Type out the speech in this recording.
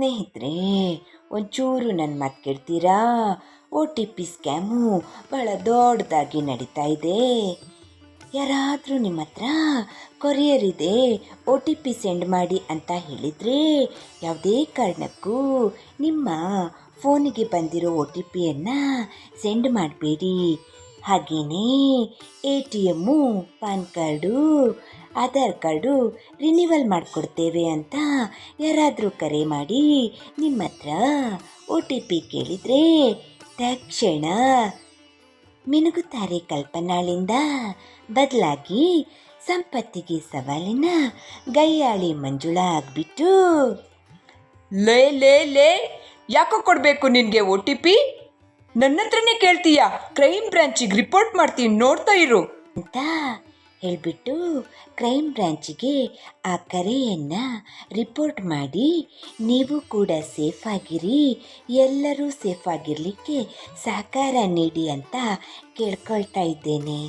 ಸ್ನೇಹಿತರೆ, ಒಂಚೂರು ನನ್ನ ಮಾತು ಕೇಳ್ತೀರಾ? ಒ ಟಿ ಪಿ ಸ್ಕ್ಯಾಮು ಭಾಳ ದೊಡ್ಡದಾಗಿ ನಡೀತಾ ಇದೆ. ಯಾರಾದರೂ ನಿಮ್ಮ ಹತ್ರ ಕೊರಿಯರ್ ಇದೆ ಒ ಟಿ ಪಿ ಸೆಂಡ್ ಮಾಡಿ ಅಂತ ಹೇಳಿದರೆ ಯಾವುದೇ ಕಾರಣಕ್ಕೂ ನಿಮ್ಮ ಫೋನಿಗೆ ಬಂದಿರೋ ಒ ಟಿ ಪಿಯನ್ನು ಸೆಂಡ್ ಮಾಡಬೇಡಿ. ಹಾಗೆಯೇ A T M, PAN card, Aadhaar card renewal ಮಾಡಿಕೊಡ್ತೇವೆ ಅಂತ ಯಾರಾದರೂ ಕರೆ ಮಾಡಿ ನಿಮ್ಮ ಹತ್ರ ಒ ಟಿ ಪಿ ಕೇಳಿದರೆ ತಕ್ಷಣ ಮಿನುಗುತ್ತಾರೆ ಕಲ್ಪನಾಳಿಂದ. ಬದಲಾಗಿ ಸಂಪತ್ತಿಗೆ ಸವಾಲಿನ ಗೈಯಾಳಿ ಮಂಜುಳ ಆಗಿಬಿಟ್ಟು, ಲೇ ಲೇ ಲೇ, ಯಾಕೋ ಕೊಡಬೇಕು ನಿನಗೆ ಒ ಟಿ ಪಿ? ನನ್ನ ಹತ್ರನೇ ಕೇಳ್ತೀಯಾ? ಕ್ರೈಮ್ ಬ್ರಾಂಚಿಗೆ ರಿಪೋರ್ಟ್ ಮಾಡ್ತೀನಿ, ನೋಡ್ತಾ ಇರು. ಅಂತ ಹೇಳಿಬಿಟ್ಟು ಕ್ರೈಮ್ ಬ್ರಾಂಚಿಗೆ ಆ ಕರೆಯನ್ನು ರಿಪೋರ್ಟ್ ಮಾಡಿ, ನೀವು ಕೂಡ ಸೇಫ್ ಆಗಿರಿ, ಎಲ್ಲರೂ ಸೇಫ್ ಆಗಿರಲಿಕ್ಕೆ ಸಹಕಾರ ನೀಡಿ ಅಂತ ಕೇಳ್ಕೊಳ್ತಾ ಇದ್ದೇನೆ.